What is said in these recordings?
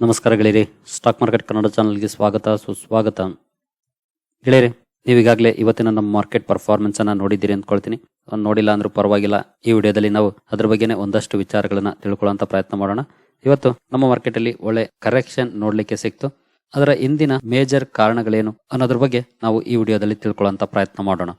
ನಮಸ್ಕಾರ ಗೆಳೆಯರಿ. Stock market Kannada ಚಾನಲ್ಗೆ ಸ್ವಾಗತ, ಸುಸ್ವಾಗತ. ಗೆಳೆಯರಿ, ನೀವೀಗಾಗಲೇ ಇವತ್ತಿನ ನಮ್ಮ ಮಾರ್ಕೆಟ್ ಪರ್ಫಾರ್ಮೆನ್ಸ್ ಅನ್ನ ನೋಡಿದ್ದೀರಿ ಅಂದ್ಕೊಳ್ತೀನಿ ಅದ್ ನೋಡಿಲ್ಲ ಅಂದ್ರೂ ಪರವಾಗಿಲ್ಲ. ಈ ವಿಡಿಯೋದಲ್ಲಿ ನಾವು ಅದ್ರ ಬಗ್ಗೆನೇ ಒಂದಷ್ಟು ವಿಚಾರಗಳನ್ನ ತಿಳ್ಕೊಳ್ಳೋಂಥ ಪ್ರಯತ್ನ ಮಾಡೋಣ. ಇವತ್ತು ನಮ್ಮ ಮಾರ್ಕೆಟ್ ಅಲ್ಲಿ ಒಳ್ಳೆ ಕರೆಕ್ಷನ್ ನೋಡ್ಲಿಕ್ಕೆ ಸಿಕ್ತು. ಅದರ ಹಿಂದಿನ ಮೇಜರ್ ಕಾರಣಗಳೇನು ಅನ್ನೋದ್ರ ಬಗ್ಗೆ ನಾವು ಈ ವಿಡಿಯೋದಲ್ಲಿ ತಿಳ್ಕೊಳ್ಳೋಂಥ ಪ್ರಯತ್ನ ಮಾಡೋಣ.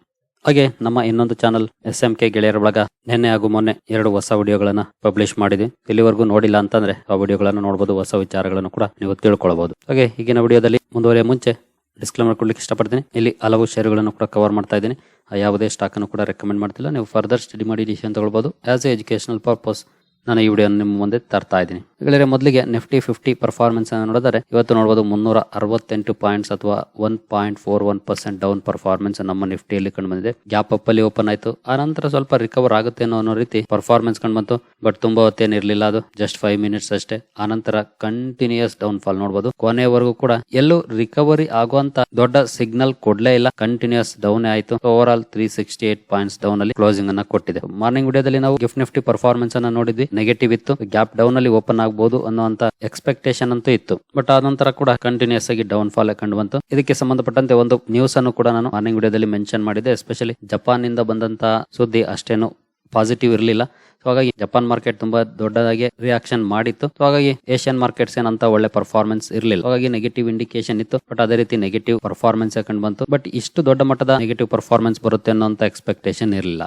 ಹಾಗೆ ನಮ್ಮ ಇನ್ನೊಂದು ಚಾನಲ್ ಎಸ್ ಎಂ ಕೆ ಗೆಳೆಯರ ಒಳಗ ನಿನ್ನೆ ಹಾಗೂ ಮೊನ್ನೆ ಎರಡು ಹೊಸ ವಿಡಿಯೋಗಳನ್ನ ಪಬ್ಲಿಷ್ ಮಾಡಿದ್ವಿ ಇಲ್ಲಿವರೆಗೂ ನೋಡಿಲ್ಲ ಅಂತಂದ್ರೆ ಆ ವಿಡಿಯೋಗಳನ್ನು ನೋಡಬಹುದು ಹೊಸ ವಿಚಾರಗಳನ್ನು ಕೂಡ ನೀವು ತಿಳ್ಕೊಳ್ಬಹುದು ಹಾಗೆ ಈಗಿನ ವಿಡಿಯೋದಲ್ಲಿ ಮುಂದುವರಿಯ ಮುಂಚೆ ಡಿಸ್ಕ್ಲೇಮರ್ ಕೊಡ್ಲಿಕ್ಕೆ ಇಷ್ಟಪಡ್ತೀನಿ. ಇಲ್ಲಿ ಹಲವು ಶೇರುಗಳನ್ನು ಕೂಡ ಕವರ್ ಮಾಡ್ತಾ ಇದ್ದೀನಿ. ಯಾವುದೇ ಸ್ಟಾಕ್ ಅನ್ನು ಕೂಡ ರೆಕಮೆಂಡ್ ಮಾಡ್ತಿಲ್ಲ. ನೀವು ಫರ್ದರ್ ಸ್ಟಡಿ ಮಾಡಿ ಡಿಸಿಷನ್ ತಗೊಳ್ಬಹುದು ಆಸ್ ಎ ಎಜುಕೇಶನಲ್ ಪರ್ಪಸ್ ನಾನು ಈ ವಿಡಿಯೋ ನಿಮ್ಮ ಮುಂದೆ ತರ್ತಾ ಇದ್ದೀನಿ. ಈಗಲೇ ಮೊದಲಿಗೆ ನಿಫ್ಟಿ ಫಿಫ್ಟಿ ಪರ್ಫಾರ್ಮೆನ್ಸ್ ಅನ್ನು ನೋಡಿದರೆ, ಇವತ್ತು ನೋಡಬಹುದು ಮುನ್ನೂರ ಅರವತ್ತೆಂಟು ಪಾಯಿಂಟ್ಸ್ ಅಥವಾ one point four one percent down performance ನಮ್ಮ ನಿಫ್ಟಿಯಲ್ಲಿ ಕಂಡು ಬಂದಿದೆ. ಗ್ಯಾಪ್ ಅಪ್ ಅಲ್ಲಿ ಓಪನ್ ಆಯಿತು. ಆ ನಂತರ ಸ್ವಲ್ಪ ರಿಕವರ್ ಆಗುತ್ತೆ ಅನ್ನೋ ಅನ್ನೋ ರೀತಿ ಪರ್ಫಾರ್ಮೆನ್ಸ್ ಕಂಡು ಬಂತು. ಬಟ್ ತುಂಬಾ ಹೊತ್ತೇನು ಇರಲಿಲ್ಲ ಅದು. ಜಸ್ಟ್ ಫೈವ್ ಮಿನಿಟ್ಸ್ ಅಷ್ಟೇ. ಆ ನಂತರ ಕಂಟಿನ್ಯೂಸ್ ಡೌನ್ ಫಾಲ್ ನೋಡಬಹುದು ಕೊನೆವರೆಗೂ ಕೂಡ ಎಲ್ಲೂ ರಿಕವರಿ ಆಗುವಂತ ದೊಡ್ಡ ಸಿಗ್ನಲ್ ಕೊಡ್ಲೇ ಇಲ್ಲ. ಕಂಟಿನ್ಯೂಸ್ ಡೌನ್ ಆಯಿತು. Overall three sixty eight points down ಅಲ್ಲಿ ಕ್ಲೋಸಿಂಗ್ ಅನ್ನ ಕೊಟ್ಟಿದೆ. ಮಾರ್ನಿಂಗ್ ವಿಡಿಯೋದಲ್ಲಿ ನಾವು ಗಿಫ್ಟ್ ನಿಫ್ಟಿ ಪರ್ಫಾರ್ಮೆನ್ಸ್ ಅನ್ನ ನೋಡಿದ್ವಿ. ನೆಗೆಟಿವ್ ಇತ್ತು. ಗ್ಯಾಪ್ ಡೌನ್ ಅಲ್ಲಿ ಓಪನ್ ಆಗಬಹುದು ಅನ್ನುವಂತ ಎಕ್ಸ್ಪೆಕ್ಟೇಷನ್ ಅಂತೂ ಇತ್ತು. ಬಟ್ ಆ ಕೂಡ ಕಂಟಿನ್ಯೂಸ್ ಆಗಿ ಡೌನ್ ಫಾಲ್ ಕಂಡು ಬಂತು. ಇದಕ್ಕೆ ಸಂಬಂಧಪಟ್ಟಂತೆ ಒಂದು ನ್ಯೂಸ್ ಅನ್ನು ಕೂಡ ನಾನು ಮಾರ್ನಿಂಗ್ ವಿಡಿಯೋದಲ್ಲಿ ಮೆನ್ಷನ್ ಮಾಡಿದೆ. ಎಸ್ಪೆಷಲಿ ಜಪಾನ್ನಿಂದ ಬಂದಂತ ಸುದ್ದಿ ಅಷ್ಟೇನು ಪಾಸಿಟಿವ್ ಇರಲಿಲ್ಲ. ಹಾಗಾಗಿ ಜಪಾನ್ ಮಾರ್ಕೆಟ್ ತುಂಬಾ ದೊಡ್ಡದಾಗಿ ರಿಯಾಕ್ಷನ್ ಮಾಡಿತ್ತು. ಹಾಗಾಗಿ ಏಷ್ಯನ್ ಮಾರ್ಕೆಟ್ಸ್ ಏನಂತ ಒಳ್ಳೆ ಪರ್ಫಾರ್ಮೆನ್ಸ್ ಇರಲಿಲ್ಲ. ಹಾಗಾಗಿ ನೆಗೆಟಿವ್ ಇಂಡಿಕೇಶನ್ ಇತ್ತು. ಬಟ್ ಅದೇ ರೀತಿ ನೆಗೆಟಿವ್ ಪರ್ಫಾರ್ಮೆನ್ಸ್ ಕಂಡು ಬಂತು. ಬಟ್ ಇಷ್ಟು ದೊಡ್ಡ ಮಟ್ಟದ ನೆಗೆಟಿವ್ ಪರ್ಫಾರ್ಮೆನ್ಸ್ ಬರುತ್ತೆ ಅನ್ನೋ ಎಕ್ಸ್ಪೆಕ್ಟೇಷನ್ ಇರಲಿಲ್ಲ.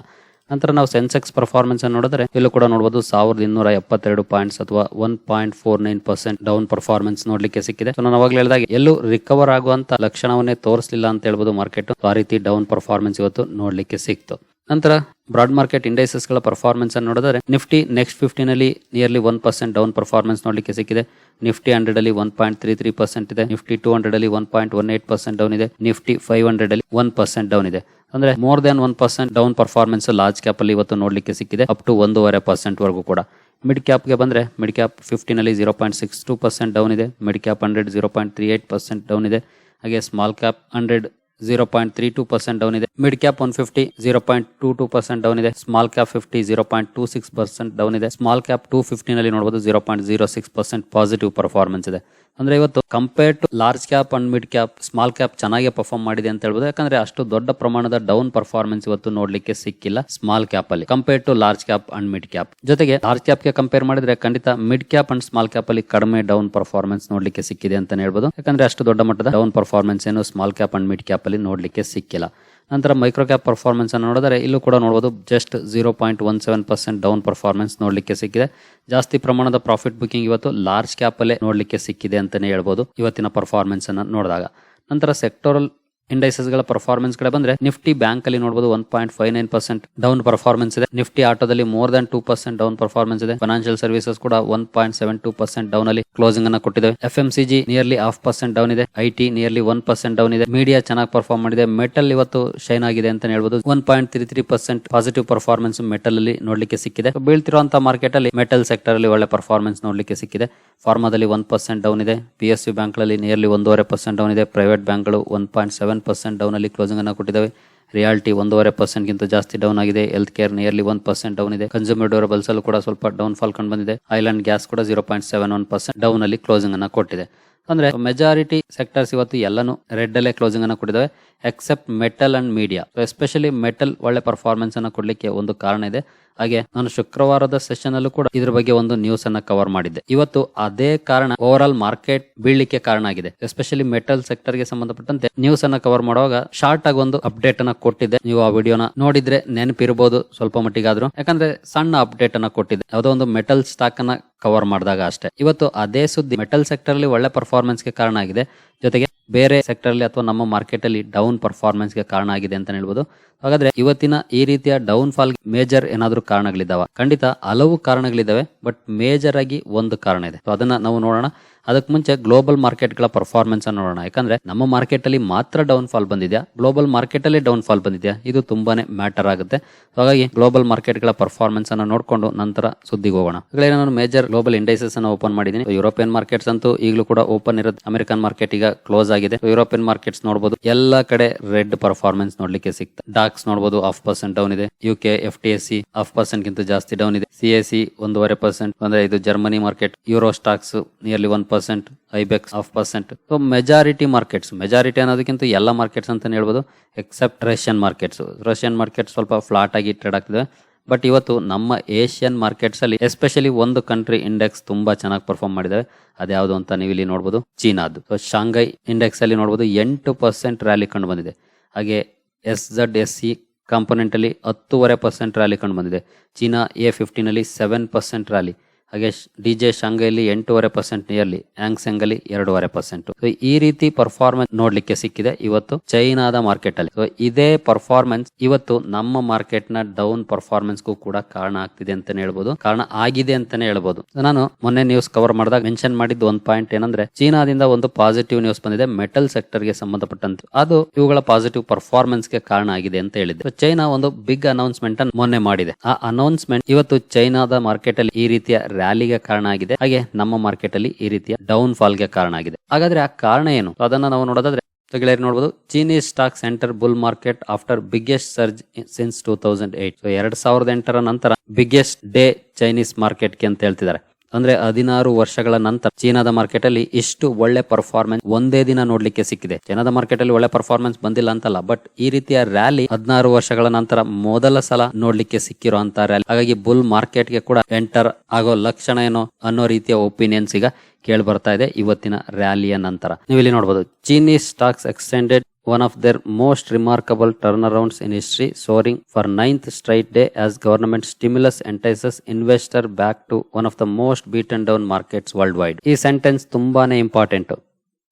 ನಂತರ ನಾವು ಸೆನ್ಸೆಕ್ಸ್ ಪರ್ಫಾರ್ಮೆನ್ಸ್ ಅನ್ನು ನೋಡಿದ್ರೆ, ಇಲ್ಲೂ ಕೂಡ ನೋಡಬಹುದು ಸಾವಿರದ ಇನ್ನೂರ ಎಪ್ಪತ್ತೆರಡು ಪಾಯಿಂಟ್ಸ್ ಅಥವಾ one point four nine percent down performance ನೋಡ್ಲಿಕ್ಕೆ ಸಿಕ್ಕಿದೆ. ನಾನು ಅವಾಗಲೇ ಹೇಳಿದಾಗ, ಎಲ್ಲೂ ರಿಕವರ್ ಆಗುವಂತ ಲಕ್ಷಣವನ್ನೇ ತೋರಿಸಲಿಲ್ಲ ಅಂತ ಹೇಳ್ಬೋದು ಮಾರ್ಕೆಟ್ ಆ ರೀತಿ ಡೌನ್ ಪರ್ಫಾರ್ಮೆನ್ಸ್ ಇವತ್ತು ನೋಡ್ಲಿಕ್ಕೆ ಸಿಕ್ತು. ನಂತರ ಬ್ರಾಡ್ ಮಾರ್ಕೆಟ್ ಇಂಡೈಸಸ್ಗಳ ಪರ್ಫಾರ್ಮೆನ್ಸ್ ಅನ್ನು ನೋಡಿದ್ರೆ ನಿಫ್ಟಿ ನೆಕ್ಸ್ಟ್ ಫಿಫ್ಟೀನ್ ಅಲ್ಲಿ nearly one percent down performance ನೋಡಲಿಕ್ಕೆ ಸಿಕ್ಕಿದೆ. ನಿಫ್ಟಿ ಹಂಡ್ರೆಡ್ ಅಲ್ಲಿ one point three three percent ಇದೆ. ನಿಫ್ಟಿ ಟೂ ಹಂಡ್ರೆಡ್ ಅಲ್ಲಿ one point one eight percent down ಇದೆ. ನಿಫ್ಟಿ ಫೈವ್ ಹಂಡ್ರೆಡ್ ಅಲ್ಲಿ ಒನ್ ಪರ್ಸೆಂಟ್ ಡೌನ್ ಇದೆ. ಅಂದ್ರೆ more than one percent down performance large cap ಅಲ್ಲಿ ಇವತ್ತು ನೋಡಲಿಕ್ಕೆ ಸಿಕ್ಕಿದೆ. ಅಪ್ ಟು ಒಂದೂವರೆ ಪರ್ಸೆಂಟ್ ವರೆಗೂ ಕೂಡ. ಮಿಡ್ ಕ್ಯಾಪ್ಗೆ ಬಂದ್ರೆ ಮಿಡ್ ಕ್ಯಾಪ್ ಫಿಫ್ಟೀನ್ ಅಲ್ಲಿ zero point six two percent down ಇದೆ. Mid cap hundred zero point three eight percent down ಇದೆ. ಹಾಗೆ small cap hundred zero point three two percent down ಇದೆ. Mid cap one fifty zero point two two percent down ಇದೆ. Small cap fifty zero point two six percent down ಇದೆ. Small cap two ಫಿಫ್ಟಿನಲ್ಲಿ ನೋಡಬಹುದು zero point zero six percent positive performance ಇದೆ. ಅಂದ್ರೆ ಇವತ್ತು compare to large cap and mid cap small cap ಚೆನ್ನಾಗಿ perform ಮಾಡಿದೆ ಅಂತ ಹೇಳ್ಬೋದು. ಯಾಕಂದ್ರೆ ಅಷ್ಟು ದೊಡ್ಡ ಪ್ರಮಾಣದ ಡೌನ್ ಪರ್ಫಾರ್ಮೆನ್ಸ್ ಇವತ್ತು ನೋಡ್ಲಿಕ್ಕೆ ಸಿಕ್ಕಿಲ್ಲ ಸ್ಮಾಲ್ ಕ್ಯಾಪ್ ಅಲ್ಲಿ. Compare to large cap and mid cap ಜೊತೆಗೆ ಲಾರ್ಜ್ ಕ್ಯಾಪ್ಗೆ ಕಂಪೇರ್ ಮಾಡಿದ್ರೆ ಖಂಡಿತ mid cap and small cap ಅಲ್ಲಿ ಕಡಿಮೆ ಡೌನ್ ಪರ್ಫಾರ್ಮೆನ್ಸ್ ನೋಡ್ಲಿಕ್ಕೆ ಸಿಕ್ಕಿದೆ ಅಂತ ಹೇಳ್ಬೋದು. ಯಾಕಂದ್ರೆ ಅಷ್ಟು ದೊಡ್ಡ ಮಟ್ಟದ ಡೌನ್ ಪರ್ಫಾರ್ಮೆನ್ಸ್ ಏನು small cap and mid cap ಅಲ್ಲಿ ನೋಡಲಿಕ್ಕೆ ಸಿಕ್ಕಿಲ್ಲ. ನಂತರ ಮೈಕ್ರೋ ಕ್ಯಾಪ್ ಪರ್ಫಾರ್ಮೆನ್ಸ್ ಅನ್ನು ನೋಡಿದರೆ ಇಲ್ಲೂ ಕೂಡ ನೋಡಬಹುದು just zero point one seven percent down performance ನೋಡಲಿಕ್ಕೆ ಸಿಕ್ಕಿದೆ. ಜಾಸ್ತಿ ಪ್ರಮಾಣದ ಪ್ರಾಫಿಟ್ ಬುಕಿಂಗ್ ಇವತ್ತು ಲಾರ್ಜ್ ಕ್ಯಾಪ್ ಅಲ್ಲೇ ನೋಡ್ಲಿಕ್ಕೆ ಸಿಕ್ಕಿದೆ ಅಂತಾನೆ ಹೇಳ್ಬೋದು ಇವತ್ತಿನ ಪರ್ಫಾರ್ಮೆನ್ಸ್ ಅನ್ನು ನೋಡಿದಾಗ. ನಂತರ ಸೆಕ್ಟೋರಲ್ ಇಂಡೈಸಸ್ಗಳ ಪರ್ಫಾರ್ಮೆನ್ಸ್ ಕಡೆ ಬಂದ್ರೆ ನಿಫ್ಟಿ ಬ್ಯಾಂಕ್ ಅಲ್ಲಿ ನೋಡಬಹುದು one point five nine percent down performance ಇದೆ. ನಿಫ್ಟಿ ಆಟೋದಲ್ಲಿ more than two percent down performance ಇದೆ. ಫೈನಾನ್ಷಿಯಲ್ ಸರ್ವಿಸಸ್ ಕೂಡ one point seven two percent down ಅಲ್ಲಿ ಕ್ಲೋಸಿಂಗ್ ಅನ್ನ ಕೊಟ್ಟಿದೆ F M C G nearly half percent down ಇದೆ. I T nearly one percent down ಇದೆ. Media ಚೆನ್ನಾಗಿ perform ಮಾಡಿದೆ. Metal ಇವತ್ತು ಶೈನ್ ಆಗಿದೆ ಅಂತ ಹೇಳ್ಬೋದು. One point three three percent positive performance metal ಅಲ್ಲಿ ನೋಡ್ಲಿಕ್ಕೆ ಸಿಕ್ಕಿದೆ. ಬೀಳ್ತಿರುವಂತಹ ಮಾರ್ಕೆಟ್ ಅಲ್ಲಿ ಮೆಟಲ್ ಸೆಕ್ಟರ್ ಅಲ್ಲಿ ಒಳ್ಳೆ ಪರ್ಫಾರ್ಮೆನ್ಸ್ ನೋಡ್ಲಿಕ್ಕೆ ಸಿಕ್ಕಿದೆ. ಫಾರ್ಮಾದಲ್ಲಿ ಒನ್ ಪರ್ಸೆಂಟ್ ಡೌನ್ ಇದೆ. ಪಿ ಎಸ್ ಯು ಬ್ಯಾಂಕ್ಗಳಲ್ಲಿ ನಿಯರ್ಲಿ ಒಂದೂವರೆ ಪರ್ಸೆಂಟ್ ಡೌನ್ ಇದೆ. ಪ್ರೈವೇಟ್ ಬ್ಯಾಂಕ್ಗಳು one point seven percent down ಕ್ಲೋಸಿಂಗನ್ನು ಕೊಟ್ಟಿದ್ದಾವೆ. ರಿಯಾಲಿಟಿ ಒಂದೂವರೆ ಪರ್ಸೆಂಟ್ಗಿಂತ ಜಾಸ್ತಿ ಡೌನ್ ಆಗಿದೆ. Health care nearly one percent down ಇದೆ. ಕನ್ಸ್ಯೂಮರ್ ಡ್ಯೂರಬಲ್ಸ್ ಅಲ್ಲೂ ಕೂಡ ಸ್ವಲ್ಪ ಡೌನ್ ಫಾಲ್ ಕಂಡು ಬಂದಿದೆ. ಐಲ್ಯಾಂಡ್ ಗ್ಯಾಸ್ ಕೂಡ zero point seven one percent down ಅಲ್ಲಿ ಕ್ಲೋಸಿಂಗ್ ಅನ್ನ ಕೊಟ್ಟಿದೆ. ಅಂದ್ರೆ ಮೆಜಾರಿಟಿ ಸೆಕ್ಟರ್ಸ್ ಇವತ್ತು ಎಲ್ಲನೂ ರೆಡ್ ಅಲ್ಲೇ ಕ್ಲೋಸಿಂಗ್ ಅನ್ನ ಕೊಟ್ಟಿದ್ದಾವೆ except metal and media especially metal ಒಳ್ಳೆ ಪರ್ಫಾರ್ಮೆನ್ಸ್ ಅನ್ನ ಕೊಡ್ಲಿಕ್ಕೆ ಒಂದು ಕಾರಣ ಇದೆ. ಹಾಗೆ ನಾನು ಶುಕ್ರವಾರದ ಸೆಷನ್ ಅಲ್ಲೂ ಕೂಡ ಇದ್ರ ಬಗ್ಗೆ ಒಂದು ನ್ಯೂಸ್ ಅನ್ನ ಕವರ್ ಮಾಡಿದ್ದೆ. ಇವತ್ತು ಅದೇ ಕಾರಣ ಓವರ್ ಆಲ್ ಮಾರ್ಕೆಟ್ ಬೀಳ್ಲಿಕ್ಕೆ ಕಾರಣ ಆಗಿದೆ. ಎಸ್ಪೆಷಲಿ ಮೆಟಲ್ ಸೆಕ್ಟರ್ಗೆ ಸಂಬಂಧಪಟ್ಟಂತೆ ನ್ಯೂಸ್ ಅನ್ನ ಕವರ್ ಮಾಡುವಾಗ ಶಾರ್ಟ್ ಆಗಿ ಒಂದು ಅಪ್ಡೇಟ್ ಅನ್ನ ಕೊಟ್ಟಿದ್ದೆ. ನೀವು ಆ ವಿಡಿಯೋನ ನೋಡಿದ್ರೆ ನೆನಪಿರಬಹುದು ಸ್ವಲ್ಪ ಮಟ್ಟಿಗಾದ್ರೂ. ಯಾಕಂದ್ರೆ ಸಣ್ಣ ಅಪ್ಡೇಟ್ ಅನ್ನ ಕೊಟ್ಟಿದ್ದೆ. ಯಾವುದೋ ಒಂದು ಮೆಟಲ್ ಸ್ಟಾಕ್ ಅನ್ನ ಕವರ್ ಮಾಡಿದಾಗ ಅಷ್ಟೇ. ಇವತ್ತು ಅದೇ ಸುದ್ದಿ ಮೆಟಲ್ ಸೆಕ್ಟರ್ ಅಲ್ಲಿ ಒಳ್ಳೆ ಗೆ ಕಾರಣ ಆಗಿದೆ. ಜೊತೆಗೆ ಬೇರೆ ಸೆಕ್ಟರ್ ಅಲ್ಲಿ ಅಥವಾ ನಮ್ಮ ಮಾರ್ಕೆಟ್ ಅಲ್ಲಿ ಡೌನ್ ಪರ್ಫಾರ್ಮೆನ್ಸ್ಗೆ ಕಾರಣ ಆಗಿದೆ ಅಂತ ಹೇಳ್ಬೋದು. ಹಾಗಾದ್ರೆ ಇವತ್ತಿನ ಈ ರೀತಿಯ ಡೌನ್ ಫಾಲ್ ಮೇಜರ್ ಏನಾದ್ರೂ ಕಾರಣಗಳಿದಾವ ಖಂಡಿತ ಹಲವು ಕಾರಣಗಳಿದಾವೆ ಬಟ್ ಮೇಜರ್ ಆಗಿ ಒಂದು ಕಾರಣ ಇದೆ. ಸೊ ಅದನ್ನ ನಾವು ನೋಡೋಣ. ಅದಕ್ಕೆ ಮುಂಚೆ ಗ್ಲೋಬಲ್ ಮಾರ್ಕೆಟ್ಗಳ ಪರ್ಫಾರ್ಮೆನ್ಸ್ ಅನ್ನು ನೋಡೋಣ. ಯಾಕಂದ್ರೆ ನಮ್ಮ ಮಾರ್ಕೆಟ್ ಅಲ್ಲಿ ಮಾತ್ರ ಡೌನ್ ಫಾಲ್ ಬಂದಿದ್ಯಾ? ಗ್ಲೋಬಲ್ ಮಾರ್ಕೆಟ್ ಅಲ್ಲಿ ಡೌನ್ ಫಾಲ್ ಬಂದಿದ್ಯಾ? ಇದು ತುಂಬಾನೇ ಮ್ಯಾಟರ್ ಆಗುತ್ತೆ. ಹಾಗಾಗಿ ಗ್ಲೋಬಲ್ ಮಾರ್ಕೆಟ್ಗಳ ಪರ್ಫಾರ್ಮೆನ್ಸ್ ಅನ್ನು ನೋಡ್ಕೊಂಡು ನಂತರ ಸುದ್ದಿಗೆ ಹೋಗೋಣ. ನಾನು ಮೇಜರ್ ಗ್ಲೋಬಲ್ ಇಂಡೈಸಸ್ ಅನ್ನು ಓಪನ್ ಮಾಡಿದೀನಿ. ಯುರೋಪಿಯನ್ ಮಾರ್ಕೆಟ್ಸ್ ಅಂತೂ ಈಗಲೂ ಕೂಡ ಓಪನ್ ಇರುತ್ತೆ. ಅಮೆರಿಕನ್ ಮಾರ್ಕೆಟ್ ಈಗ ಕ್ಲೋಸ್ ಆಗಿದೆ. ಯುರೋಪಿಯನ್ ಮಾರ್ಕೆಟ್ಸ್ ನೋಡಬಹುದು ಎಲ್ಲಾ ಕಡೆ ರೆಡ್ ಪರ್ಫಾರ್ಮೆನ್ಸ್ ನೋಡ್ಲಿಕ್ಕೆ ಸಿಗ್ತದೆ ಡಾಕ್ಸ್ ನೋಡಬಹುದು ಹಾಫ್ ಪರ್ಸೆಂಟ್ ಡೌನ್ ಇದೆ. U K F T S C half percent ಗಿಂತ ಜಾಸ್ತಿ ಡೌನ್ ಇದೆ. ಸಿ ಎಸ್ ಸಿ ಒಂದೂವರೆ ಪರ್ಸೆಂಟ್ ಅಂದ್ರೆ ಇದು Germany market euro stocks nearly one percent IBEX half percent so majority markets majority ಅನ್ನೋದಕ್ಕಿಂತ ಎಲ್ಲ ಮಾರ್ಕೆಟ್ಸ್ ಅಂತ ಹೇಳ್ಬೋದು except Russian markets Russian market ಸ್ವಲ್ಪ ಫ್ಲಾಟ್ ಆಗಿ ಟ್ರೇಡ್ ಆಗ್ತಿದೆ. ಬಟ್ ಇವತ್ತು ನಮ್ಮ ಏಷ್ಯನ್ ಮಾರ್ಕೆಟ್ಸಲ್ಲಿ ಎಸ್ಪೆಷಲಿ ಒಂದು ಕಂಟ್ರಿ ಇಂಡೆಕ್ಸ್ ತುಂಬಾ ಚೆನ್ನಾಗಿ ಪರ್ಫಾರ್ಮ್ ಮಾಡಿದೆ ಅದ್ಯಾವುದು ಅಂತ ನೀವು ಇಲ್ಲಿ ನೋಡಬಹುದು ಚೀನಾದು. ಸೊ ಶಾಂಘೈ ಇಂಡೆಕ್ಸ್ ಅಲ್ಲಿ ನೋಡಬಹುದು ಎಂಟು ಪರ್ಸೆಂಟ್ ರ್ಯಾಲಿ ಕಂಡು ಬಂದಿದೆ. ಹಾಗೆ ಎಸ್ ಝಡ್ ಎಸ್ ಸಿ ಕಾಂಪೊನೆಂಟಲ್ಲಿ ಹತ್ತೂವರೆ ಪರ್ಸೆಂಟ್ ರ್ಯಾಲಿ ಕಂಡು ಬಂದಿದೆ. ಚೀನಾ ಎ ಫಿಫ್ಟೀನಲ್ಲಿ ಸೆವೆನ್ ಪರ್ಸೆಂಟ್ ರ್ಯಾಲಿ ಹಾಗೆ ಡಿ ಜೆ ಶಾಂಘೈಲಿ ಎಂಟೂವರೆ ಪರ್ಸೆಂಟ್ ನಿಯರ್ಲಿ ಆಂಗ್ಸೆಂಗ್ ಅಲ್ಲಿ ಎರಡೂವರೆ ಪರ್ಸೆಂಟ್ ಸೊ ಈ ರೀತಿ ಪರ್ಫಾರ್ಮೆನ್ಸ್ ನೋಡ್ಲಿಕ್ಕೆ ಸಿಕ್ಕಿದೆ ಇವತ್ತು ಚೈನಾದ ಮಾರ್ಕೆಟ್ ಅಲ್ಲಿ. ಸೊ ಇದೇ ಪರ್ಫಾರ್ಮೆನ್ಸ್ ಇವತ್ತು ನಮ್ಮ ಮಾರ್ಕೆಟ್ನ ಡೌನ್ ಪರ್ಫಾರ್ಮೆನ್ಸ್ ಗೂ ಕೂಡ ಕಾರಣ ಆಗ್ತಿದೆ ಅಂತಾನೆ ಹೇಳ್ಬೋದು. ಕಾರಣ ಆಗಿದೆ ಅಂತಾನೆ ಹೇಳ್ಬೋದು. ನಾನು ಮೊನ್ನೆ ನ್ಯೂಸ್ ಕವರ್ ಮಾಡಿದಾಗ ಮೆನ್ಷನ್ ಮಾಡಿದ್ದು ಒಂದ್ ಪಾಯಿಂಟ್ ಏನಂದ್ರೆ, ಚೀನಾದಿಂದ ಒಂದು ಪಾಸಿಟಿವ್ ನ್ಯೂಸ್ ಬಂದಿದೆ ಮೆಟಲ್ ಸೆಕ್ಟರ್ಗೆ ಸಂಬಂಧಪಟ್ಟಂತೆ. ಅದು ಇವುಗಳ ಪಾಸಿಟಿವ್ ಪರ್ಫಾರ್ಮೆನ್ಸ್ಗೆ ಕಾರಣ ಆಗಿದೆ ಅಂತ ಹೇಳಿದೆ So, ಚೈನಾ ಒಂದು ಬಿಗ್ ಅನೌನ್ಸ್ಮೆಂಟ್ ಅನ್ನು ಮೊನ್ನೆ ಮಾಡಿದೆ. ಆ ಅನೌನ್ಸ್ಮೆಂಟ್ ಇವತ್ತು ಚೈನಾದ ಮಾರ್ಕೆಟ್ ಅಲ್ಲಿ ಈ ರೀತಿಯ ರ್ಯಾಲಿಗೆ ಕಾರಣ ಆಗಿದೆ. ಹಾಗೆ ನಮ್ಮ ಮಾರ್ಕೆಟ್ ಅಲ್ಲಿ ಈ ರೀತಿಯ ಡೌನ್ ಫಾಲ್ಗೆ ಕಾರಣ ಆಗಿದೆ. ಹಾಗಾದ್ರೆ ಆ ಕಾರಣ ಏನು? ಅದನ್ನ ನಾವು ನೋಡೋದಾದ್ರೆ ಗೆಳೆಯರು ನೋಡಬಹುದು Chinese stock center bull market after biggest surge since two thousand eight ಎರಡ್ ಸಾವಿರದ ಎಂಟರ ನಂತರ ಬಿಗ್ಗೆಸ್ಟ್ ಡೇ ಚೈನೀಸ್ ಮಾರ್ಕೆಟ್ಗೆ ಅಂತ ಹೇಳ್ತಿದ್ದಾರೆ. ಅಂದ್ರೆ ಹದಿನಾರು ವರ್ಷಗಳ ನಂತರ ಚೀನಾದ ಮಾರ್ಕೆಟ್ ಅಲ್ಲಿ ಇಷ್ಟು ಒಳ್ಳೆ ಪರ್ಫಾರ್ಮೆನ್ಸ್ ಒಂದೇ ದಿನ ನೋಡ್ಲಿಕ್ಕೆ ಸಿಕ್ಕಿದೆ. ಚೀನಾದ ಮಾರ್ಕೆಟ್ ಅಲ್ಲಿ ಒಳ್ಳೆ ಪರ್ಫಾರ್ಮೆನ್ಸ್ ಬಂದಿಲ್ಲ ಅಂತಲ್ಲ ಬಟ್ ಈ ರೀತಿಯ ರ್ಯಾಲಿ ಹದಿನಾರು ವರ್ಷಗಳ ನಂತರ ಮೊದಲ ಸಲ ನೋಡ್ಲಿಕ್ಕೆ ಸಿಕ್ಕಿರೋ ಅಂತ ರ್ಯಾಲಿ ಹಾಗಾಗಿ ಬುಲ್ ಮಾರ್ಕೆಟ್ಗೆ ಕೂಡ ಎಂಟರ್ ಆಗೋ ಲಕ್ಷಣ ಏನೋ ಅನ್ನೋ ರೀತಿಯ ಒಪಿನಿಯನ್ಸ್ ಈಗ ಕೇಳಿ ಬರ್ತಾ ಇದೆ ಇವತ್ತಿನ ರ್ಯಾಲಿಯ ನಂತರ. ನೀವು ಇಲ್ಲಿ ನೋಡಬಹುದು Chinese stocks extended one of their most remarkable turnarounds in history, soaring for ninth straight day as government stimulus entices investor back to one of the most beaten down markets worldwide. ఈ sentence తుంబానే important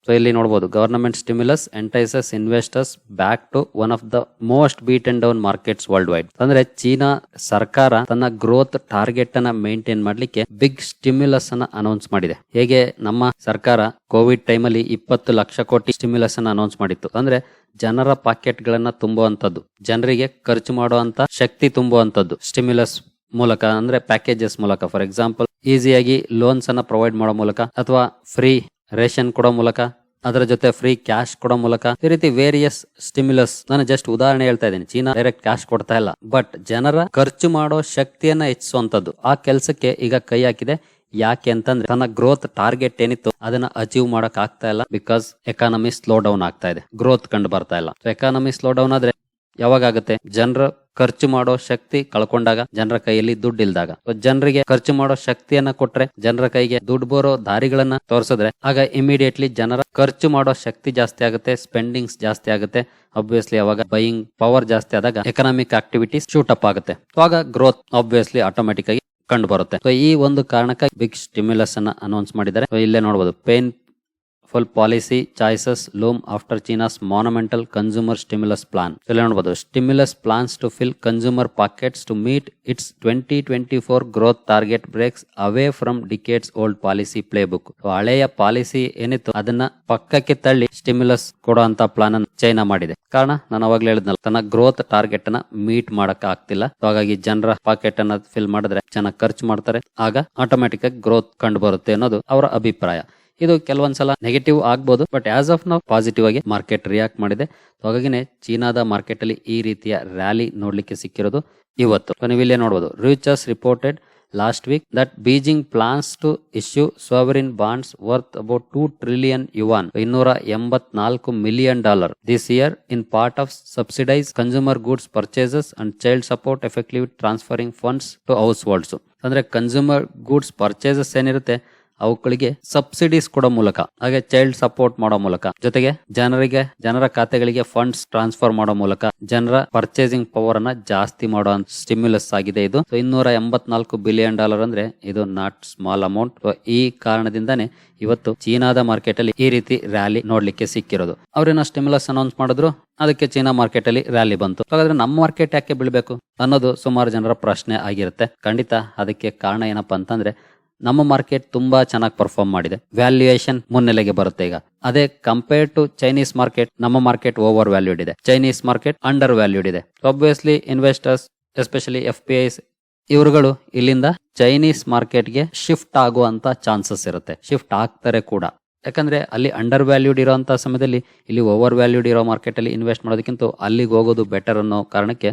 so ಇಲ್ಲಿ ನೋಡಬಹುದು government stimulus entices investors back to one of the most beaten down markets worldwide ಅಂದ್ರೆ China ಸರ್ಕಾರ ತನ್ನ growth target ಅನ್ನ maintain ಮಾಡ್ಲಿಕ್ಕೆ big stimulus ಅನ್ನ ಅನೌನ್ಸ್ ಮಾಡಿದೆ. ಹೇಗೆ? ನಮ್ಮ ಸರ್ಕಾರ ಕೋವಿಡ್ ಟೈಮಲ್ಲಿ ಇಪ್ಪತ್ತು ಲಕ್ಷ ಕೋಟಿ ಸ್ಟಿಮ್ಯುಲಸ್ ಅನ್ನ ಅನೌನ್ಸ್ ಮಾಡಿತ್ತು. ಅಂದ್ರೆ ಜನರ ಪಾಕೆಟ್ ಗಳನ್ನ ತುಂಬುವಂತದ್ದು ಜನರಿಗೆ ಖರ್ಚು ಮಾಡುವಂತ ಶಕ್ತಿ ತುಂಬುವಂತದ್ದು ಸ್ಟಿಮ್ಯುಲಸ್ ಮೂಲಕ, ಅಂದ್ರೆ ಪ್ಯಾಕೇಜಸ್ ಮೂಲಕ. ಫಾರ್ ಎಕ್ಸಾಂಪಲ್ ಈಸಿಯಾಗಿ ಲೋನ್ಸ್ ಅನ್ನ ಪ್ರೊವೈಡ್ ಮಾಡೋ ಮೂಲಕ ಅಥವಾ ಫ್ರೀ ರೇಷನ್ ಕೊಡೋ ಮೂಲಕ, ಅದರ ಜೊತೆ ಫ್ರೀ ಕ್ಯಾಶ್ ಕೊಡೋ ಮೂಲಕ, ಈ ರೀತಿ ವೇರಿಯಸ್ ಸ್ಟಿಮ್ಯುಲಸ್ ನಾನು ಜಸ್ಟ್ ಉದಾಹರಣೆ ಹೇಳ್ತಾ ಇದ್ದೀನಿ. ಚೀನಾ ಡೈರೆಕ್ಟ್ ಕ್ಯಾಶ್ ಕೊಡ್ತಾ ಇಲ್ಲ. ಬಟ್ ಜನರ ಖರ್ಚು ಮಾಡೋ ಶಕ್ತಿಯನ್ನ ಹೆಚ್ಚಿಸುವಂತದ್ದು ಆ ಕೆಲಸಕ್ಕೆ ಈಗ ಕೈ ಹಾಕಿದೆ. ಯಾಕೆ ಅಂತಂದ್ರೆ, ತನ್ನ ಗ್ರೋತ್ ಟಾರ್ಗೆಟ್ ಏನಿತ್ತು ಅದನ್ನ ಅಚೀವ್ ಮಾಡಕ್ ಆಗ್ತಾ ಇಲ್ಲ. ಬಿಕಾಸ್ ಎಕಾನಮಿ ಸ್ಲೋ ಡೌನ್ ಆಗ್ತಾ ಇದೆ. ಗ್ರೋತ್ ಕಂಡು ಬರ್ತಾ ಇಲ್ಲ. ಎಕಾನಮಿ ಸ್ಲೋ ಡೌನ್ ಆದ್ರೆ ಯಾವಾಗ ಆಗುತ್ತೆ? ಜನರ ಖರ್ಚು ಮಾಡೋ ಶಕ್ತಿ ಕಳ್ಕೊಂಡಾಗ ಜನರ ಕೈಯಲ್ಲಿ ದುಡ್ಡು ಇಲ್ದಾಗ ಜನರಿಗೆ ಖರ್ಚು ಮಾಡೋ ಶಕ್ತಿಯನ್ನ ಕೊಟ್ರೆ ಜನರ ಕೈಗೆ ದುಡ್ಡು ಬರೋ ದಾರಿಗಳನ್ನ ತೋರಿಸಿದ್ರೆ, ಆಗ ಇಮಿಡಿಯೇಟ್ಲಿ ಜನರ ಖರ್ಚು ಮಾಡೋ ಶಕ್ತಿ ಜಾಸ್ತಿ ಆಗುತ್ತೆ ಸ್ಪೆಂಡಿಂಗ್ಸ್ ಜಾಸ್ತಿ ಆಗುತ್ತೆ. ಅಬ್ವಿಯಸ್ಲಿ ಅವಾಗ ಬೈಯಿಂಗ್ ಪವರ್ ಜಾಸ್ತಿ ಆದಾಗ ಎಕನಾಮಿಕ್ ಆಕ್ಟಿವಿಟೀಸ್ ಶೂಟ್ ಅಪ್ ಆಗುತ್ತೆ. ಆಗ ಗ್ರೋತ್ ಆಬ್ವಿಯಸ್ಲಿ ಆಟೋಮೆಟಿಕ್ ಆಗಿ ಕಂಡು ಬರುತ್ತೆ. ಈ ಒಂದು ಕಾರಣಕ್ಕೆ ಬಿಗ್ ಸ್ಟಿಮ್ಯುಲಸ್ ಅನ್ನ ಅನೌನ್ಸ್ ಮಾಡಿದ್ದಾರೆ. ಇಲ್ಲೇ ನೋಡಬಹುದು painful policy choices loom after China's monumental consumer stimulus plan ಇಲ್ಲಿ ನೋಡಬಹುದು stimulus plans to fill consumer pockets to meet its twenty twenty four growth target breaks away from decades old policy playbook ಹಳೆಯ policy ಏನಿತ್ತು? ಅದನ್ನ ಪಕ್ಕಕ್ಕೆ ತಳ್ಳಿ stimulus ಕೊಡೋ ಅಂತ plan ಅನ್ನು ಚೈನಾ ಮಾಡಿದೆ. ಕಾರಣ, ನಾನು ಅವಾಗ್ಲೇ ಹೇಳಿದ್ನಲ್ಲ, ತನ್ನ ಗ್ರೋತ್ ಟಾರ್ಗೆಟ್ ಅನ್ನ ಮೀಟ್ ಮಾಡಕ್ ಆಗ್ತಿಲ್ಲ. ಹಾಗಾಗಿ ಜನರ ಪಾಕೆಟ್ ಅನ್ನ ಫಿಲ್ ಮಾಡಿದ್ರೆ ಚೆನ್ನಾಗಿ ಖರ್ಚು ಮಾಡ್ತಾರೆ. ಆಗ ಆಟೋಮೆಟಿಕ್ ಆಗಿ ಗ್ರೋತ್ ಕಂಡು ಬರುತ್ತೆ ಅನ್ನೋದು ಅವರ ಅಭಿಪ್ರಾಯ. ಇದು ಕೆಲವೊಂದ್ಸಲ ನೆಗೆಟಿವ್ ಆಗ್ಬೋದು ಬಟ್ ಆಸ್ ಆಫ್ ನಾವು ಪಾಸಿಟಿವ್ ಆಗಿ ಮಾರ್ಕೆಟ್ ರಿಯಾಕ್ಟ್ ಮಾಡಿದೆ. ಹಾಗಾಗಿನೇ ಚೀನಾದ ಮಾರ್ಕೆಟ್ ಅಲ್ಲಿ ಈ ರೀತಿಯ ರ್ಯಾಲಿ ನೋಡ್ಲಿಕ್ಕೆ ಸಿಕ್ಕಿರೋದು ಇವತ್ತು. ನೀವು ಇಲ್ಲೇ ನೋಡಬಹುದು Reuters reported last week that Beijing plans to issue sovereign bonds worth about two trillion yuan ಇನ್ನೂರ ಎಂಬತ್ನಾಲ್ಕು million dollar this year in part of subsidise consumer goods purchases and child support effective transferring funds to households ಅಂದ್ರೆ consumer goods purchases ಏನಿರುತ್ತೆ? ಅವುಗಳಿಗೆ subsidies ಕೊಡೋ ಮೂಲಕ, ಹಾಗೆ child support ಮಾಡೋ ಮೂಲಕ, ಜೊತೆಗೆ ಜನರಿಗೆ, ಜನರ ಖಾತೆಗಳಿಗೆ ಫಂಡ್ಸ್ ಟ್ರಾನ್ಸ್ಫರ್ ಮಾಡೋ ಮೂಲಕ ಜನರ ಪರ್ಚೇಸಿಂಗ್ ಪವರ್ ಅನ್ನ ಜಾಸ್ತಿ ಮಾಡೋ ಸ್ಟಿಮ್ಯುಲಸ್ ಆಗಿದೆ ಇದು. ಇನ್ನೂರ ಎಂಬತ್ನಾಲ್ಕು ಬಿಲಿಯನ್ ಡಾಲರ್ ಅಂದ್ರೆ ಇದು ನಾಟ್ ಸ್ಮಾಲ್ ಅಮೌಂಟ್ ಈ ಕಾರಣದಿಂದಾನೆ ಇವತ್ತು ಚೀನಾದ ಮಾರ್ಕೆಟ್ ಅಲ್ಲಿ ಈ ರೀತಿ ರ್ಯಾಲಿ ನೋಡ್ಲಿಕ್ಕೆ ಸಿಕ್ಕಿರೋದು. ಅವ್ರೇನೋ ಸ್ಟಿಮ್ಯುಲಸ್ ಅನೌನ್ಸ್ ಮಾಡಿದ್ರು, ಅದಕ್ಕೆ ಚೀನಾ ಮಾರ್ಕೆಟ್ ಅಲ್ಲಿ ರ್ಯಾಲಿ ಬಂತು. ಹಾಗಾದ್ರೆ ನಮ್ಮ ಮಾರ್ಕೆಟ್ ಯಾಕೆ ಬೀಳ್ಬೇಕು ಅನ್ನೋದು ಸುಮಾರು ಜನರ ಪ್ರಶ್ನೆ ಆಗಿರುತ್ತೆ. ಖಂಡಿತ ಅದಕ್ಕೆ ಕಾರಣ ಏನಪ್ಪಾ ಅಂತಂದ್ರೆ ನಮ್ಮ ಮಾರ್ಕೆಟ್ ತುಂಬಾ ಚೆನ್ನಾಗಿ ಪರ್ಫಾರ್ಮ್ ಮಾಡಿದೆ. ವ್ಯಾಲ್ಯೂಯೇಷನ್ ಮುನ್ನೆಲೆಗೆ ಬರುತ್ತೆ ಈಗ. ಅದೇ ಕಂಪೇರ್ ಟು ಚೈನೀಸ್ ಮಾರ್ಕೆಟ್ ನಮ್ಮ ಮಾರ್ಕೆಟ್ ಓವರ್ ವ್ಯಾಲ್ಯೂಡ್ ಇದೆ. ಚೈನೀಸ್ ಮಾರ್ಕೆಟ್ ಅಂಡರ್ ವ್ಯಾಲ್ಯೂಡ್ ಇದೆ. Obviously investors especially F P Is ಇವರುಗಳು ಇಲ್ಲಿಂದ ಚೈನೀಸ್ ಮಾರ್ಕೆಟ್ಗೆ ಶಿಫ್ಟ್ ಆಗುವಂತ ಚಾನ್ಸಸ್ ಇರುತ್ತೆ. ಶಿಫ್ಟ್ ಆಗ್ತಾರೆ ಕೂಡ. ಯಾಕಂದ್ರೆ ಅಲ್ಲಿ ಅಂಡರ್ ವ್ಯಾಲ್ಯೂಡ್ ಇರೋಂಥ ಸಮಯದಲ್ಲಿ, ಇಲ್ಲಿ ಓವರ್ ವ್ಯಾಲ್ಯೂಡ್ ಇರೋ ಮಾರ್ಕೆಟಲ್ಲಿ ಇನ್ವೆಸ್ಟ್ ಮಾಡೋದಕ್ಕಿಂತ ಅಲ್ಲಿಗೆ ಹೋಗೋದು ಬೆಟರ್ ಅನ್ನೋ ಕಾರಣಕ್ಕೆ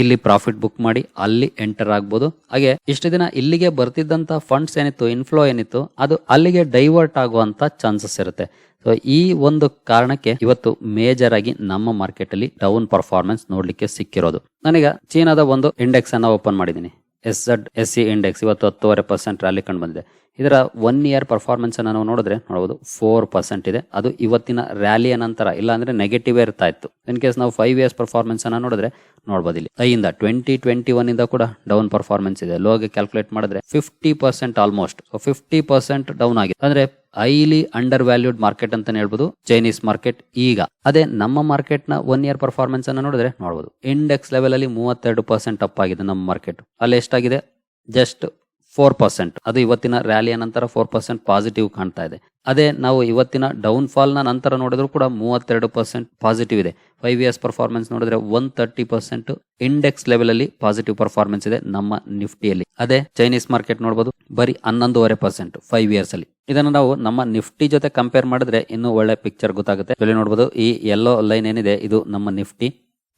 ಇಲ್ಲಿ ಪ್ರಾಫಿಟ್ ಬುಕ್ ಮಾಡಿ ಅಲ್ಲಿ ಎಂಟರ್ ಆಗ್ಬೋದು. ಹಾಗೆ ಇಷ್ಟು ದಿನ ಇಲ್ಲಿಗೆ ಬರ್ತಿದ್ದಂತ ಫಂಡ್ಸ್ ಏನಿತ್ತು ಇನ್ಫ್ಲೋ ಏನಿತ್ತು, ಅದು ಅಲ್ಲಿಗೆ ಡೈವರ್ಟ್ ಆಗುವಂತ ಚಾನ್ಸಸ್ ಇರುತ್ತೆ. ಸೊ ಈ ಒಂದು ಕಾರಣಕ್ಕೆ ಇವತ್ತು ಮೇಜರ್ ಆಗಿ ನಮ್ಮ ಮಾರ್ಕೆಟ್ ಅಲ್ಲಿ ಡೌನ್ ಪರ್ಫಾರ್ಮೆನ್ಸ್ ನೋಡ್ಲಿಕ್ಕೆ ಸಿಕ್ಕಿರೋದು. ನನಗೆ ಚೀನಾದ ಒಂದು ಇಂಡೆಕ್ಸ್ ಅನ್ನ ಓಪನ್ ಮಾಡಿದ್ದೀನಿ. S Z S C index ಇವತ್ತು ಹತ್ತುವರೆ ಪರ್ಸೆಂಟ್ ರ್ಯಾಲಿ ಕಂಡು ಬಂದಿದೆ. ಇದರ ಒನ್ ಇಯರ್ ಪರ್ಫಾರ್ಮೆನ್ಸ್ ಅನ್ನು ನಾವು ನೋಡಿದ್ರೆ ನೋಡಬಹುದು ಫೋರ್ ಪರ್ಸೆಂಟ್ ಇದೆ. ಅದು ಇವತ್ತಿನ ರ್ಯಾಲಿಯ ನಂತರ ಇಲ್ಲ ಅಂದ್ರೆ ನೆಗೆಟಿವ್ ಇರ್ತಾ ಇತ್ತು. ಇನ್ ಕೇಸ್ ನಾವು ಫೈವ್ ಇಯರ್ಸ್ ಪರ್ಫಾರ್ಮೆನ್ಸ್ ಅನ್ನ ನೋಡಿದ್ರೆ ನೋಡಬಹುದು ಇಲ್ಲಿ. ಐಯಿಂದ ಟ್ವೆಂಟಿ ಟ್ವೆಂಟಿ ಒನ್ ಇಂದ ಕೂಡ ಡೌನ್ ಪರ್ಫಾರ್ಮೆನ್ಸ್ ಇದೆ. ಲೋಗೆ ಕ್ಯಾಲ್ಕುಲೇಟ್ ಮಾಡಿದ್ರೆ fifty percent almost fifty percent down ಆಗಿದೆ. ಅಂದ್ರೆ ಹೈಲಿ ಅಂಡರ್ ವ್ಯಾಲ್ಯೂಡ್ ಮಾರ್ಕೆಟ್ ಅಂತಾನೆ ಹೇಳ್ಬೋದು ಚೈನೀಸ್ ಮಾರ್ಕೆಟ್ ಈಗ. ಅದೇ ನಮ್ಮ ಮಾರ್ಕೆಟ್ನ ಒನ್ ಇಯರ್ ಪರ್ಫಾರ್ಮೆನ್ಸ್ ಅನ್ನ ನೋಡಿದ್ರೆ ನೋಡಬಹುದು ಇಂಡೆಕ್ಸ್ ಲೆವೆಲ್ ಅಲ್ಲಿ ಮೂವತ್ತೆರಡು ಪರ್ಸೆಂಟ್ ಅಪ್ ಆಗಿದೆ ನಮ್ಮ ಮಾರ್ಕೆಟ್ ಅಲ್ಲಿ ಎಷ್ಟಾಗಿದೆ? ಜಸ್ಟ್ ಫೋರ್ ಪರ್ಸೆಂಟ್ ಅದು ಇವತ್ತಿನ ರ್ಯಾಲಿಯ ನಂತರ ಫೋರ್ ಪರ್ಸೆಂಟ್ ಪಾಸಿಟಿವ್ ಕಾಣ್ತಾ ಇದೆ. ಅದೇ ನಾವು ಇವತ್ತಿನ ಡೌನ್ ಫಾಲ್ನ ನಂತರ ನೋಡಿದ್ರು ಕೂಡ ಮೂವತ್ತೆರಡು ಪರ್ಸೆಂಟ್ ಪಾಸಿಟಿವ್ ಇದೆ. ಫೈವ್ ಇಯರ್ಸ್ ಪರ್ಫಾರ್ಮೆನ್ಸ್ ನೋಡಿದ್ರೆ one thirty percent index level ಅಲ್ಲಿ ಪಾಸಿಟಿವ್ ಪರ್ಫಾರ್ಮೆನ್ಸ್ ಇದೆ ನಮ್ಮ ನಿಫ್ಟಿಯಲ್ಲಿ. ಅದೇ ಚೈನೀಸ್ ಮಾರ್ಕೆಟ್ ನೋಡಬಹುದು ಬರೀ ಹನ್ನೊಂದೂವರೆ ಪರ್ಸೆಂಟ್ ಫೈವ್ ಇಯರ್ಸ್ ಅಲ್ಲಿ. ಇದನ್ನು ನಾವು ನಮ್ಮ ನಿಫ್ಟಿ ಜೊತೆ ಕಂಪೇರ್ ಮಾಡಿದ್ರೆ ಇನ್ನೂ ಒಳ್ಳೆ ಪಿಕ್ಚರ್ ಗೊತ್ತಾಗುತ್ತೆ. ಇಲ್ಲಿ ನೋಡಬಹುದು ಈ ಯೆಲ್ಲೋ ಲೈನ್ ಏನಿದೆ, ಇದು ನಮ್ಮ ನಿಫ್ಟಿ.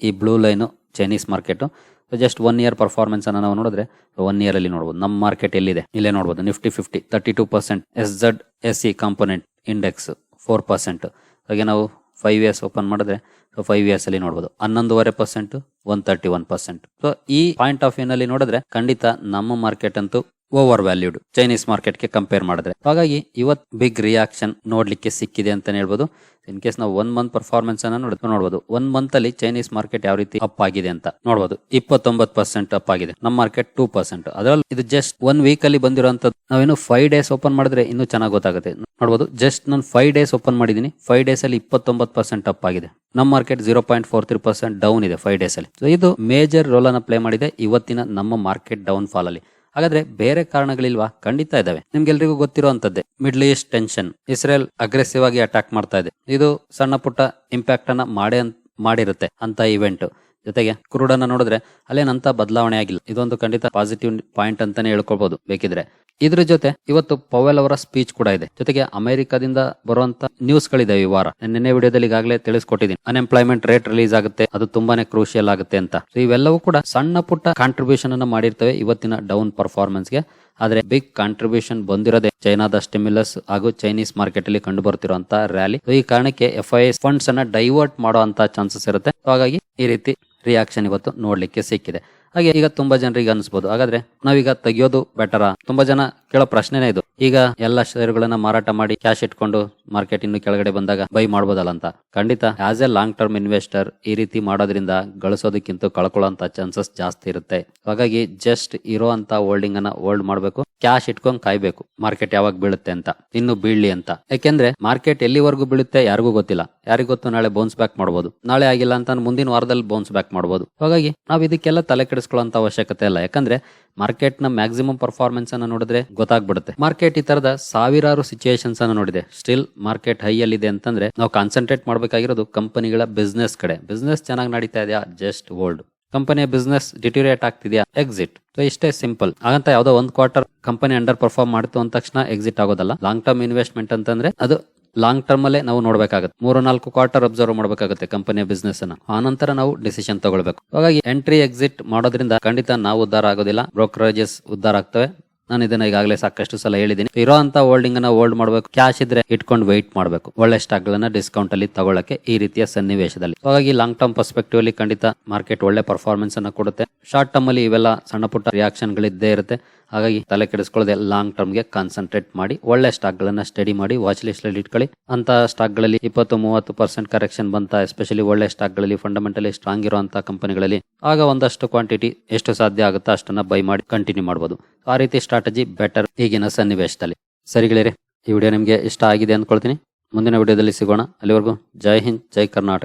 ಈ blue line Chinese market just one year performance ಅನ್ನ ನಾವು ನೋಡಿದ್ರೆ ಒನ್ ಇಯರ್ ಅಲ್ಲಿ ನೋಡಬಹುದು ನಮ್ಮ ಮಾರ್ಕೆಟ್ ಎಲ್ಲಿದೆ? ಇಲ್ಲೇ ನೋಡಬಹುದು Nifty fifty thirty two percent S Z S C component index four percent ಹಾಗೆ ನಾವು ಫೈವ್ ಇಯರ್ಸ್ ಓಪನ್ ಮಾಡಿದ್ರೆ ಸೊ ಫೈವ್ ಇಯರ್ಸ್ ಅಲ್ಲಿ ನೋಡಬಹುದು ಹನ್ನೊಂದುವರೆ percent one thirty one percent so ಈ ಪಾಯಿಂಟ್ ಆಫ್ ವ್ಯೂ ನಲ್ಲಿ ನೋಡಿದ್ರೆ, ಖಂಡಿತ ನಮ್ಮ ಮಾರ್ಕೆಟ್ ಅಂತೂ ಓವರ್ ವ್ಯಾಲ್ಯೂಡ್ ಚೈನೀಸ್ ಮಾರ್ಕೆಟ್ಗೆ ಕಂಪೇರ್ ಮಾಡಿದ್ರೆ. ಹಾಗಾಗಿ ಇವತ್ತು ಬಿಗ್ ರಿಯಾಕ್ಷನ್ ನೋಡ್ಲಿಕ್ಕೆ ಸಿಕ್ಕಿದೆ ಅಂತಲೇ ಹೇಳ್ಬೋದು. ಇನ್ ಕೇಸ್ ನಾವು ಒನ್ ಮಂತ್ ಪರ್ಫಾರ್ಮೆನ್ಸ್ ಅನ್ನ ನೋಡಬಹುದು ಒನ್ ಮಂತ್ ಅಲ್ಲಿ ಚೈನೀಸ್ ಮಾರ್ಕೆಟ್ ಯಾವ ರೀತಿ ಅಪ್ ಆಗಿದೆ ಅಂತ ನೋಡಬಹುದು ಇಪ್ಪತ್ತೊಂಬತ್ತು ಪರ್ಸೆಂಟ್ ಅಪ್ ಆಗಿದೆ. ನಮ್ಮ ಮಾರ್ಕೆಟ್ ಟೂ ಪರ್ಸೆಂಟ್ ಅದರಲ್ಲಿ ಇದು ಜಸ್ಟ್ ಒನ್ ವೀಕ್ ಅಲ್ಲಿ ಬಂದಿರುವಂತದ್ದು ನಾವೇನು ಫೈವ್ ಡೇಸ್ ಓಪನ್ ಮಾಡಿದ್ರೆ ಇನ್ನು ಚೆನ್ನಾಗಿ ಗೊತ್ತಾಗುತ್ತೆ. ನೋಡಬಹುದು ಜಸ್ಟ್ ನಾನು ಫೈವ್ ಡೇಸ್ ಓಪನ್ ಮಾಡಿದೀನಿ ಫೈವ್ ಡೇಸ್ ಅಲ್ಲಿ ಇಪ್ಪತ್ತೊಂಬತ್ತು ಪರ್ಸೆಂಟ್ ಅಪ್ ಆಗಿದೆ. ನಮ್ಮ market zero point four three percent down ಇದೆ ಫೈವ್ ಡೇಸ್ ಅಲ್ಲಿ. ಇದು ಮೇಜರ್ ರೋಲ್ ಅನ್ನ ಪ್ಲೇ ಮಾಡಿದೆ. ಇವತ್ತಿನ ನಮ್ಮ ಮಾರ್ಕೆಟ್ ಡೌನ್ ಫಾಲ್ ಅಲ್ಲಿ. ಹಾಗಾದ್ರೆ ಬೇರೆ ಕಾರಣಗಳಿಲ್ವಾ? ಖಂಡಿತ ಇದಾವೆ. ನಿಮ್ಗೆಲ್ರಿಗೂ ಗೊತ್ತಿರುವಂತದ್ದೇ. Middle east tension Israel aggressive ಆಗಿ ಅಟ್ಯಾಕ್ ಮಾಡ್ತಾ ಇದೆ. ಇದು ಸಣ್ಣ ಪುಟ್ಟ ಇಂಪ್ಯಾಕ್ಟ್ ಅನ್ನ ಮಾಡೇ ಮಾಡಿರುತ್ತೆ ಅಂತ ಇವೆಂಟ್ ಜೊತೆಗೆ ಕುರುಡನ್ನ ನೋಡಿದ್ರೆ ಅಲ್ಲೇನಂತ ಬದಲಾವಣೆ ಆಗಿಲ್ಲ. ಇದೊಂದು ಖಂಡಿತ ಪಾಸಿಟಿವ್ ಪಾಯಿಂಟ್ ಅಂತಾನೆ ಹೇಳ್ಕೊಳ್ಬಹುದು ಬೇಕಿದ್ರೆ ಇದ್ರ ಜೊತೆ ಇವತ್ತು ಪವೆಲ್ ಅವರ ಸ್ಪೀಚ್ ಕೂಡ ಇದೆ. ಜೊತೆಗೆ ಅಮೆರಿಕದಿಂದ ಬರುವಂತ ನ್ಯೂಸ್ ಗಳಿದೆ ಈ ವಾರ. ನಾನು ನಿನ್ನೆ ವಿಡಿಯೋದಲ್ಲಿ ಈಗಾಗಲೇ ತಿಳಿಸ್ಕೊಟ್ಟಿದ್ದೀನಿ. ಅನ್ಎಂಪ್ಲಾಯ್ಮೆಂಟ್ ರೇಟ್ ರಿಲೀಸ್ ಆಗುತ್ತೆ. ಅದು ತುಂಬಾನೇ ಕ್ರೂಷಿಯಲ್ ಆಗುತ್ತೆ ಅಂತ. ಇವೆಲ್ಲವೂ ಕೂಡ ಸಣ್ಣ ಪುಟ್ಟ ಕಾಂಟ್ರಿಬ್ಯೂಷನ್ ಅನ್ನ ಮಾಡಿರ್ತವೆ ಇವತ್ತಿನ ಡೌನ್ ಪರ್ಫಾರ್ಮೆನ್ಸ್ಗೆ. ಆದ್ರೆ ಬಿಗ್ ಕಾಂಟ್ರಿಬ್ಯೂಷನ್ ಬಂದಿರೋದೇ ಚೈನಾದ ಸ್ಟಿಮ್ಯುಲಸ್ ಹಾಗೂ ಚೈನೀಸ್ ಮಾರ್ಕೆಟ್ ಅಲ್ಲಿ ಕಂಡು ಬರ್ತಿರುವಂತ ರ್ಯಾಲಿ ಈ ಕಾರಣಕ್ಕೆ ಎಫ್ ಐ ಫಂಡ್ಸ್ ಅನ್ನ ಡೈವರ್ಟ್ ಮಾಡುವಂತ ಚಾನ್ಸಸ್ ಇರುತ್ತೆ. ಹಾಗಾಗಿ ಈ ರೀತಿ ರಿಯಾಕ್ಷನ್ ಇವತ್ತು ನೋಡ್ಲಿಕ್ಕೆ ಸಿಕ್ಕಿದೆ. ಹಾಗೆ ಈಗ ತುಂಬಾ ಜನರಿಗೆ ಅನಿಸ್ಬೋದು. ಹಾಗಾದ್ರೆ ನಾವೀಗ ತೆಗಿಯೋದು ಬೆಟರಾ ತುಂಬಾ ಜನ ಕೇಳೋ ಪ್ರಶ್ನೆನೇ ಇದು. ಈಗ ಎಲ್ಲ ಷೇರುಗಳನ್ನ ಮಾರಾಟ ಮಾಡಿ ಕ್ಯಾಶ್ ಇಟ್ಕೊಂಡು ಮಾರ್ಕೆಟ್ ಇನ್ನು ಕೆಳಗಡೆ ಬಂದಾಗ ಬೈ ಮಾಡಬಹುದಲ್ಲ ಅಂತ. ಖಂಡಿತ as a long term investor ಈ ರೀತಿ ಮಾಡೋದ್ರಿಂದ ಗಳಿಸೋದಕ್ಕಿಂತ ಕಳ್ಕೊಳ್ಳೋಂತ ಚಾನ್ಸಸ್ ಜಾಸ್ತಿ ಇರುತ್ತೆ. ಹಾಗಾಗಿ ಜಸ್ಟ್ ಇರೋ ಅಂತ ಹೋಲ್ಡಿಂಗ್ ಅನ್ನ ಹೋಲ್ಡ್ ಮಾಡಬೇಕು ಕ್ಯಾಶ್ ಇಟ್ಕೊಂಡ್ ಕಾಯ್ಬೇಕು ಮಾರ್ಕೆಟ್ ಯಾವಾಗ ಬೀಳುತ್ತೆ ಅಂತ, ಇನ್ನು ಬೀಳ್ಲಿ ಅಂತ. ಯಾಕೆಂದ್ರೆ ಮಾರ್ಕೆಟ್ ಎಲ್ಲಿವರೆಗೂ ಬೀಳುತ್ತೆ ಯಾರಿಗೂ ಗೊತ್ತಿಲ್ಲ. ಯಾರಿಗೂ ಗೊತ್ತು ನಾಳೆ ಬೌನ್ಸ್ ಬ್ಯಾಕ್ ಮಾಡಬಹುದು ನಾಳೆ ಆಗಿಲ್ಲ ಅಂತ ಮುಂದಿನ ವಾರದಲ್ಲಿ ಬೌನ್ಸ್ ಬ್ಯಾಕ್ ಮಾಡಬಹುದು ಹಾಗಾಗಿ ನಾವು ಇದಕ್ಕೆಲ್ಲ ತಲೆ ಕೆಡಿಸ್ಕೊಳ್ಳೋ ಅವಶ್ಯಕತೆ ಇಲ್ಲ. ಯಾಕಂದ್ರೆ ಮಾರ್ಕೆಟ್ನ ಮ್ಯಾಕ್ಸಿಮಮ್ ಪರ್ಫಾರ್ಮೆನ್ಸ್ ಅನ್ನ ನೋಡಿದ್ರೆ ಗೊತ್ತಾಗ್ಬಿಡುತ್ತೆ. ಮಾರ್ಕೆಟ್ ಈ ತರದ ಸಾವಿರಾರು ಸಿಚುಯೇಷನ್ಸ್ ಅನ್ನ ನೋಡಿದೆ. ಸ್ಟಿಲ್ ಮಾರ್ಕೆಟ್ ಹೈ ಅಲ್ಲಿದೆ ಅಂತಂದ್ರೆ ನಾವು ಕಾನ್ಸಂಟ್ರೇಟ್ ಮಾಡಬೇಕಾಗಿರೋದು ಕಂಪನಿಗಳ ಬಿಸ್ನೆಸ್ ಕಡೆ. ಬಿಸ್ನೆಸ್ ಚೆನ್ನಾಗಿ ನಡೀತಾ ಇದೆಯಾ? ಜಸ್ಟ್ ಹೋಲ್ಡ್ ಕಂಪನಿಯ ಬಿಸ್ನೆಸ್ ಡಿಟೋರಿಯೇಟ್ ಆಗ್ತಿದೆಯಾ? ಎಕ್ಸಿಟ್ ಸೊ ಇಷ್ಟೇ ಸಿಂಪಲ್ ಹಾಗಂತ ಯಾವ್ದೋ ಒಂದ್ ಕ್ವಾರ್ಟರ್ ಕಂಪನಿ ಅಂಡರ್ ಪರ್ಫಾರ್ಮ್ ಮಾಡ್ತು ಅಂದ ತಕ್ಷಣ ಎಕ್ಸಿಟ್ ಆಗೋದಲ್ಲ. ಲಾಂಗ್ ಟರ್ಮ್ ಇನ್ವೆಸ್ಟ್ಮೆಂಟ್ ಅಂತಂದ್ರೆ ಅದು ಲಾಂಗ್ ಟರ್ಮ್ ಅಲ್ಲೇ ನಾವು ನೋಡಬೇಕಾಗುತ್ತೆ. ಮೂರು, ನಾಲ್ಕು ಕ್ವಾರ್ಟರ್ ಅಬ್ಸರ್ವ್ ಮಾಡಬೇಕಾಗುತ್ತೆ ಕಂಪನಿಯ ಬಿಸ್ನೆಸ್ ಅನ್ನ. ಆನಂತರ ನಾವು ಡಿಸಿಷನ್ ತಗೊಳ್ಬೇಕು. ಹಾಗಾಗಿ ಎಂಟ್ರಿ ಎಕ್ಸಿಟ್ ಮಾಡೋದ್ರಿಂದ ಖಂಡಿತ ನಾವು ಉದ್ದಾರ ಆಗೋದಿಲ್ಲ. ಬ್ರೋಕರೇಜಸ್ ಉದ್ದಾರ ಆಗ್ತವೆ. ನಾನು ಇದನ್ನ ಈಗಾಗಲೇ ಸಾಕಷ್ಟು ಸಲ ಹೇಳಿದ್ದೀನಿ. ಇರೋ ಅಂತ ಹೋಲ್ಡಿಂಗ್ ಅನ್ನ ಹೋಲ್ಡ್ ಮಾಡಬೇಕು. ಕ್ಯಾಶ್ ಇದ್ರೆ ಇಟ್ಕೊಂಡು ವೈಟ್ ಮಾಡಬೇಕು. ಒಳ್ಳೆ ಸ್ಟಾಕ್ ಗಳನ್ನ ಡಿಸ್ಕೌಂಟ್ ಅಲ್ಲಿ ತಗೊಳ್ಳಕ್ಕೆ ಈ ರೀತಿಯ ಸನ್ನಿವೇಶದಲ್ಲಿ. ಹಾಗಾಗಿ ಲಾಂಗ್ ಟರ್ಮ್ ಪರ್ಸ್ಪೆಕ್ಟಿವ್ ಅಲ್ಲಿ ಖಂಡಿತ ಮಾರ್ಕೆಟ್ ಒಳ್ಳೆ ಪರ್ಫಾರ್ಮೆನ್ಸ್ ಅನ್ನ ಕೊಡುತ್ತೆ. ಶಾರ್ಟ್ ಟರ್ಮ್ ಅಲ್ಲಿ ಇವೆಲ್ಲ ಸಣ್ಣ ಪುಟ್ಟ ರಿಯಾಕ್ಷನ್ ಗಳಿದ್ದೇ ಇರುತ್ತೆ. ಹಾಗಾಗಿ ತಲೆ ಕೆಡಿಸ್ಕೊಳ್ಳದೆ ಲಾಂಗ್ ಟರ್ಮ್ಗೆ ಕಾನ್ಸಂಟ್ರೇಟ್ ಮಾಡಿ, ಒಳ್ಳೆ ಸ್ಟಾಕ್ ಗಳನ್ನ ಸ್ಟಡಿ ಮಾಡಿ ವಾಚ್ ಲಿಸ್ಟ್ ಅಲ್ಲಿ ಇಟ್ಕೊಳ್ಳಿ. ಅಂತ ಸ್ಟಾಕ್ಗಳಲ್ಲಿ ಇಪ್ಪತ್ತು, ಮೂವತ್ತು ಪರ್ಸೆಂಟ್ ಕರೆಕ್ಷನ್ ಬಂತ ಎಸ್ಪೆಷಲಿ ಒಳ್ಳೆ ಸ್ಟಾಕ್ಗಳಲ್ಲಿ ಫಂಡಮೆಂಟಲಿ ಸ್ಟ್ರಾಂಗ್ ಇರುವಂತಹ ಕಂಪನಿಗಳಲ್ಲಿ ಆಗ ಒಂದಷ್ಟು ಕ್ವಾಂಟಿಟಿ ಎಷ್ಟು ಸಾಧ್ಯ ಆಗುತ್ತೋ ಅಷ್ಟನ್ನ ಬೈ ಮಾಡಿ ಕಂಟಿನ್ಯೂ ಮಾಡಬಹುದು ಆ ರೀತಿ ಸ್ಟ್ರಾಟಜಿ ಬೆಟರ್ ಈಗಿನ ಸನ್ನಿವೇಶದಲ್ಲಿ. ಸರಿಗಳಿರಿ ಈ ವಿಡಿಯೋ ನಿಮಗೆ ಇಷ್ಟ ಆಗಿದೆ ಅಂದ್ಕೊಳ್ತೀನಿ. ಮುಂದಿನ ವಿಡಿಯೋದಲ್ಲಿ ಸಿಗೋಣ. ಅಲ್ಲಿವರೆಗೂ ಜೈ ಹಿಂದ್, ಜೈ ಕರ್ನಾಟಕ.